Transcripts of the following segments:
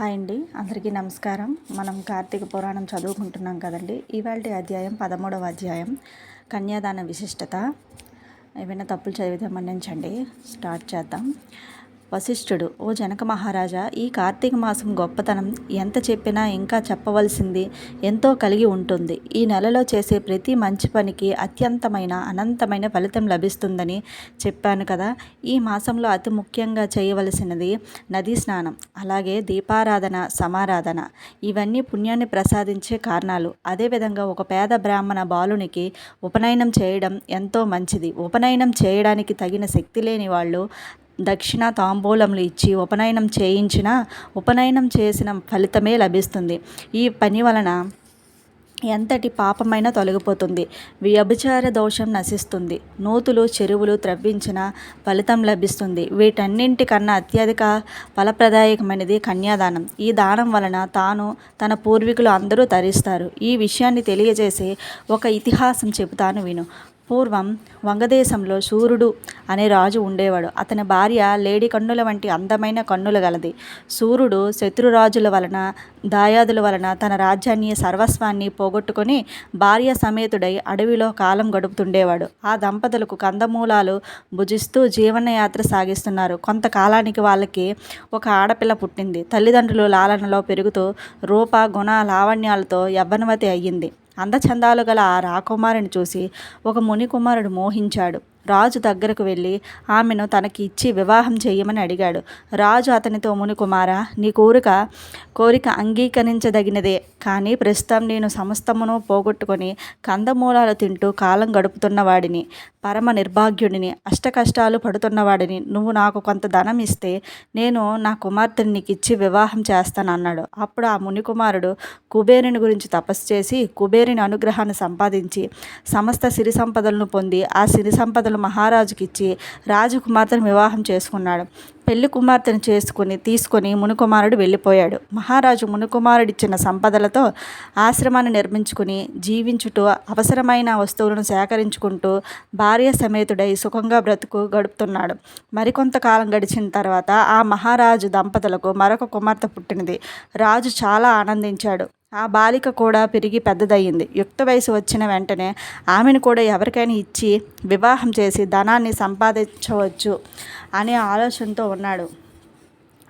Hi అండి. అందరికీ నమస్కారం. మనం కార్తీక పురాణం చదువుకుంటున్నాం కదండి. ఇవాళ అధ్యాయం పదమూడవ అధ్యాయం కన్యాదాన విశిష్టత. ఏమైనా తప్పులు చదివితే మన్నించండి. స్టార్ట్ చేద్దాం. వశిష్ఠుడు ఓ జనక మహారాజా ఈ కార్తీక మాసం గొప్పతనం ఎంత చెప్పినా ఇంకా చెప్పవలసింది ఎంతో కలిగి ఉంటుంది. ఈ నెలలో చేసే ప్రతి మంచి పనికి అత్యంతమైన అనంతమైన ఫలితం లభిస్తుందని చెప్పాను కదా. ఈ మాసంలో అతి ముఖ్యంగా చేయవలసినది నదీ స్నానం అలాగే దీపారాధన సమారాధన. ఇవన్నీ పుణ్యాన్ని ప్రసాదించే కారణాలు. అదేవిధంగా ఒక పేద బ్రాహ్మణ బాలునికి ఉపనయనం చేయడం ఎంతో మంచిది. ఉపనయనం చేయడానికి తగిన శక్తి లేని వాళ్ళు దక్షిణ తాంబూలములు ఇచ్చి ఉపనయనం చేయించిన ఉపనయనం చేసిన ఫలితమే లభిస్తుంది. ఈ పని వలన ఎంతటి పాపమైనా తొలగిపోతుంది. వ్యభిచార దోషం నశిస్తుంది. నూతులు చెరువులు త్రవ్వించిన ఫలితం లభిస్తుంది. వీటన్నింటికన్నా అత్యధిక ఫలప్రదాయకమైనది కన్యాదానం. ఈ దానం వలన తాను తన పూర్వీకులు అందరూ తరిస్తారు. ఈ విషయాన్ని తెలియజేసే ఒక ఇతిహాసం చెబుతాను విను. పూర్వం వంగదేశంలో సూర్యుడు అనే రాజు ఉండేవాడు. అతని భార్య లేడి కన్నుల వంటి అందమైన కన్నులు గలది. సూర్యుడు శత్రురాజుల వలన దాయాదుల వలన తన రాజ్యాన్ని సర్వస్వాన్ని పోగొట్టుకొని భార్య సమేతుడై అడవిలో కాలం గడుపుతుండేవాడు. ఆ దంపతులకు కందమూలాలు భుజిస్తూ జీవనయాత్ర సాగిస్తున్నారు. కొంతకాలానికి వాళ్ళకి ఒక ఆడపిల్ల పుట్టింది. తల్లిదండ్రులు లాలనలో పెరుగుతూ రూప గుణ లావణ్యాలతో యవ్వనవతి అయ్యింది. అందచందాలు గల ఆ రాకుమారుని చూసి ఒక ముని కుమారుడు మోహించాడు. రాజు దగ్గరకు వెళ్ళి ఆమెను తనకి ఇచ్చి వివాహం చేయమని అడిగాడు. రాజు అతనితో ముని కుమార నీ కోరిక కోరిక అంగీకరించదగినదే. కానీ ప్రస్తుతం నేను సమస్తమును పోగొట్టుకొని కందమూలాలు తింటూ కాలం గడుపుతున్నవాడిని పరమ నిర్భాగ్యుడిని అష్టకష్టాలు పడుతున్నవాడిని నువ్వు నాకు కొంత ధనం ఇస్తే నేను నా కుమార్తెని నీకు ఇచ్చి వివాహం చేస్తాను అన్నాడు. అప్పుడు ఆ మునికుమారుడు కుబేరుని గురించి తపస్సు చేసి కుబేరుని అనుగ్రహాన్ని సంపాదించి సమస్త సిరి సంపదలను పొంది ఆ సిరి సంపదలు మహారాజుకి ఇచ్చి రాజకుమార్తెను వివాహం చేసుకున్నాడు. పెళ్ళి కుమార్తెను చేసుకుని తీసుకొని మునుకుమారుడు వెళ్ళిపోయాడు. మహారాజు మునుకుమారుడిచ్చిన సంపదలతో ఆశ్రమాన్ని నిర్మించుకుని జీవించుటూ అవసరమైన వస్తువులను సేకరించుకుంటూ భార్య సమేతుడై సుఖంగా బ్రతుకు గడుపుతున్నాడు. మరికొంతకాలం గడిచిన తర్వాత ఆ మహారాజు దంపతులకు మరొక కుమార్తె పుట్టినది. రాజు చాలా ఆనందించాడు. ఆ బాలిక కూడా పెరిగి పెద్దదయ్యింది. యుక్త వయసు వచ్చిన వెంటనే ఆమెను కూడా ఎవరికైనా ఇచ్చి వివాహం చేసి ధనాన్ని సంపాదించవచ్చు అనే ఆలోచనతో ఉన్నాడు.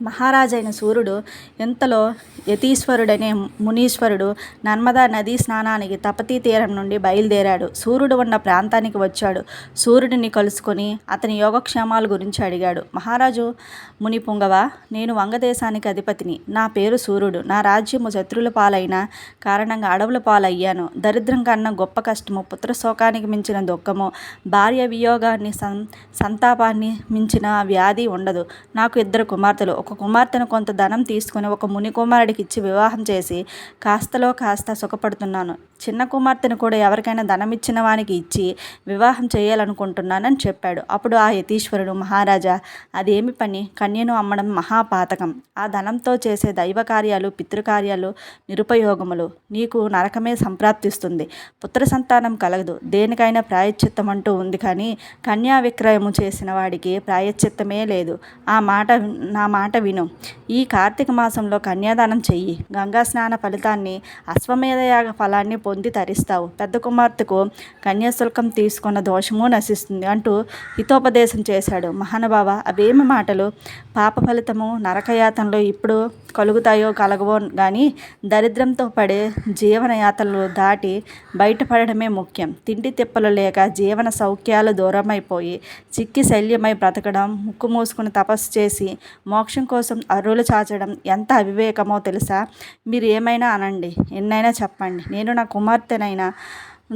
మహారాజైన సూర్యుడు ఇంతలో యతీశ్వరుడనే మునీశ్వరుడు నర్మదా నదీ స్నానానికి తపతీ తీరం నుండి బయలుదేరాడు. సూర్యుడు ఉన్న ప్రాంతానికి వచ్చాడు. సూర్యుడిని కలుసుకొని అతని యోగక్షేమాల గురించి అడిగాడు. మహారాజు ముని పుంగవ నేను వంగదేశానికి అధిపతిని. నా పేరు సూర్యుడు. నా రాజ్యము శత్రుల పాలైన కారణంగా అడవుల పాలయ్యాను. దరిద్రం కన్నా గొప్ప కష్టము పుత్ర శోకానికి మించిన దుఃఖము భార్య వియోగాన్ని సం సంతాపాన్ని మించిన వ్యాధి ఉండదు. నాకు ఇద్దరు కుమార్తెలు. ఒక కుమార్తెను కొంత ధనం తీసుకుని ఒక ముని కుమారుడికి ఇచ్చి వివాహం చేసి కాస్తలో కాస్త సుఖపడుతున్నాను. చిన్న కుమార్తెను కూడా ఎవరికైనా ధనం ఇచ్చిన వానికి ఇచ్చి వివాహం చేయాలనుకుంటున్నానని చెప్పాడు. అప్పుడు ఆ యతీశ్వరుడు మహారాజా అదేమి పని? కన్యను అమ్మడం మహాపాతకం. ఆ ధనంతో చేసే దైవ కార్యాలు పితృకార్యాలు నిరుపయోగములు. నీకు నరకమే సంప్రాప్తిస్తుంది. పుత్ర సంతానం కలగదు. దేనికైనా ప్రాయశ్చిత్తం అంటూ ఉంది కానీ కన్యా విక్రయము చేసిన వాడికి ప్రాయశ్చిత్తమే లేదు. ఆ మాట నా మాట విను. ఈ కార్తీక మాసంలో కన్యాదానం చెయ్యి. గంగా స్నాన ఫలితాన్ని అశ్వమేధయాగ ఫలాన్ని పొంది తరిస్తావు. పెద్ద కుమార్తెకు కన్యాశుల్కం తీసుకున్న దోషము నశిస్తుంది అంటూ హితోపదేశం చేశాడు మహానుభావ. అవేమి మాటలు? పాప ఫలితము నరకయాతనలో ఇప్పుడు కలుగుతాయో కలగవో కానీ దరిద్రంతో పడే జీవనయాతనలు దాటి బయటపడడమే ముఖ్యం. తిండి తిప్పలు లేక జీవన సౌఖ్యాలు దూరమైపోయి చిక్కి శల్యమై బ్రతకడం ముక్కు మూసుకుని తపస్సు చేసి మోక్షం కోసం అరువులు చాచడం ఎంత అవివేకమో తెలుసా? మీరు ఏమైనా అనండి ఎన్నైనా చెప్పండి. నేను నా కుమార్తెనైనా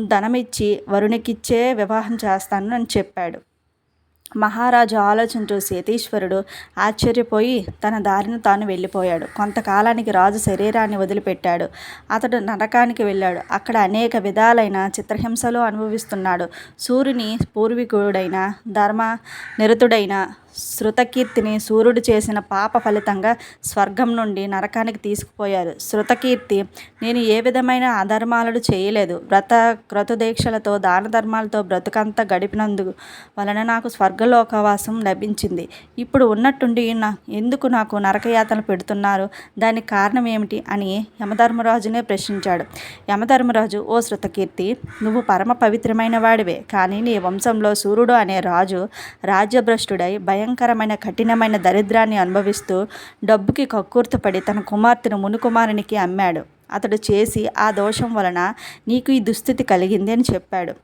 ధనమిచ్చి వరుణికిచ్చే వివాహం చేస్తాను అని చెప్పాడు. మహారాజు ఆలోచన చూసి ఆశ్చర్యపోయి తన దారిని తాను వెళ్ళిపోయాడు. కొంతకాలానికి రాజు శరీరాన్ని వదిలిపెట్టాడు. అతడు నరకానికి వెళ్ళాడు. అక్కడ అనేక విధాలైన చిత్రహింసలు అనుభవిస్తున్నాడు. సూర్యుని పూర్వీకుడైన ధర్మ నిరతుడైన శృతకీర్తిని సూర్యుడు చేసిన పాప ఫలితంగా స్వర్గం నుండి నరకానికి తీసుకుపోయారు. శృతకీర్తి నేను ఏ విధమైన అధర్మాలను చేయలేదు. వ్రత క్రతుదీక్షలతో దాన ధర్మాలతో బ్రతుకంతా గడిపినందుకు వలన నాకు స్వర్గలోకవాసం లభించింది. ఇప్పుడు ఉన్నట్టుండి నా ఎందుకు నాకు నరకయాతన పెడుతున్నారు? దానికి కారణం ఏమిటి? అని యమధర్మరాజునే ప్రశ్నించాడు. యమధర్మరాజు ఓ శృతకీర్తి నువ్వు పరమ పవిత్రమైన వాడివే. కానీ నీ వంశంలో సూర్యుడు అనే రాజు రాజ్యభ్రష్టుడై భయంకరమైన కఠినమైన దరిద్రాన్ని అనుభవిస్తూ డబ్బుకి కక్కుర్తపడి తన కుమార్తెను మునుకుమారునికి అమ్మాడు. అతడు చేసి ఆ దోషం వలన నీకు ఈ దుస్థితి కలిగింది అని చెప్పాడు.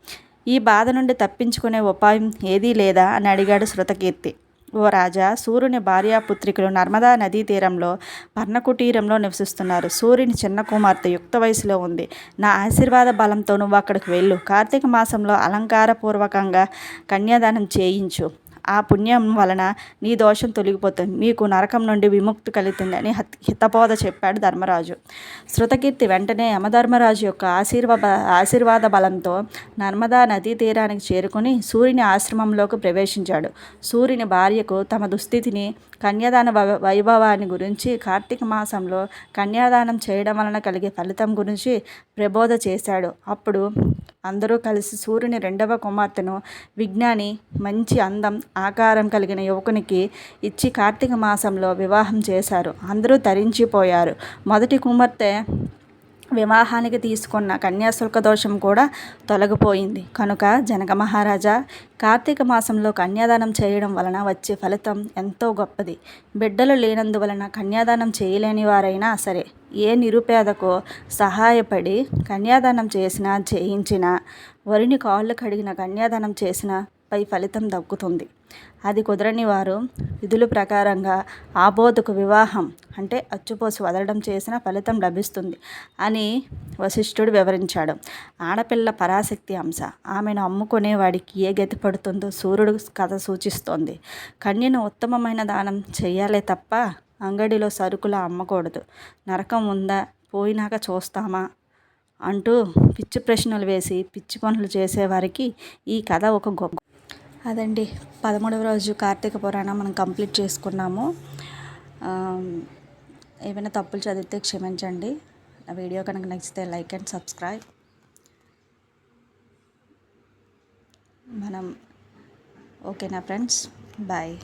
ఈ బాధ నుండి తప్పించుకునే ఉపాయం ఏదీ లేదా? అని అడిగాడు శృతకీర్తి. ఓ రాజా సూర్యుని భార్యాపుత్రికలు నర్మదా నదీ తీరంలో పర్ణకుటీరంలో నివసిస్తున్నారు. సూర్యుని చిన్న కుమార్తె యుక్త వయసులో ఉంది. నా ఆశీర్వాద బలంతో నువ్వు అక్కడికి వెళ్ళు. కార్తీక మాసంలో అలంకారపూర్వకంగా కన్యాదానం చేయించు. ఆ పుణ్యం వలన నీ దోషం తొలగిపోతుంది. మీకు నరకం నుండి విముక్తి కలుగుతుందని హితబోధ చెప్పాడు ధర్మరాజు. శృతకీర్తి వెంటనే యమధర్మరాజు యొక్క ఆశీర్వాద ఆశీర్వాద బలంతో నర్మదా నదీ తీరానికి చేరుకుని సూర్యుని ఆశ్రమంలోకి ప్రవేశించాడు. సూర్యుని భార్యకు తమ దుస్థితిని కన్యాదాన వైభవాన్ని గురించి కార్తీక మాసంలో కన్యాదానం చేయడం వలన కలిగే ఫలితం గురించి ప్రబోధ చేశాడు. అప్పుడు అందరూ కలిసి సూర్యుని రెండవ కుమార్తెను విజ్ఞాని మంచి అందం ఆకారం కలిగిన యువకునికి ఇచ్చి కార్తీక మాసంలో వివాహం చేశారు. అందరూ తరించిపోయారు. మొదటి కుమార్తె వివాహానికి తీసుకున్న కన్యాశుల్క దోషం కూడా తొలగిపోయింది. కనుక జనక మహారాజా కార్తీక మాసంలో కన్యాదానం చేయడం వలన వచ్చే ఫలితం ఎంతో గొప్పది. బిడ్డలు లేనందువలన కన్యాదానం చేయలేని వారైనా సరే ఏ నిరుపేదకో సహాయపడి కన్యాదానం చేసినా చేయించినా వరిని కాళ్ళు కడిగిన కన్యాదానం చేసిన పై ఫలితం దక్కుతుంది. అది కుదరని వారు విధుల ప్రకారంగా ఆబోధకు వివాహం అంటే అచ్చుపోసి వదలడం చేసిన ఫలితం లభిస్తుంది అని వశిష్ఠుడు వివరించాడు. ఆడపిల్ల పరాశక్తి అంశ. ఆమెను అమ్ముకునేవాడికి ఏ గతి పడుతుందో సూర్యుడు కథ సూచిస్తోంది. కన్యను ఉత్తమమైన దానం చేయాలే తప్ప అంగడిలో సరుకులు అమ్మకూడదు. నరకం ఉందా? పోయినాక చూస్తామా? అంటూ పిచ్చి ప్రశ్నలు వేసి పిచ్చి పనులు చేసేవారికి ఈ కథ ఒక గొప్ప అదండి. పదమూడవ రోజు కార్తీక పురాణం మనం కంప్లీట్ చేసుకున్నాము. ఏమైనా తప్పులు చదివితే క్షమించండి. ఆ వీడియో కనుక నచ్చితే లైక్ అండ్ సబ్స్క్రైబ్. మనం ఓకేనా ఫ్రెండ్స్? బాయ్.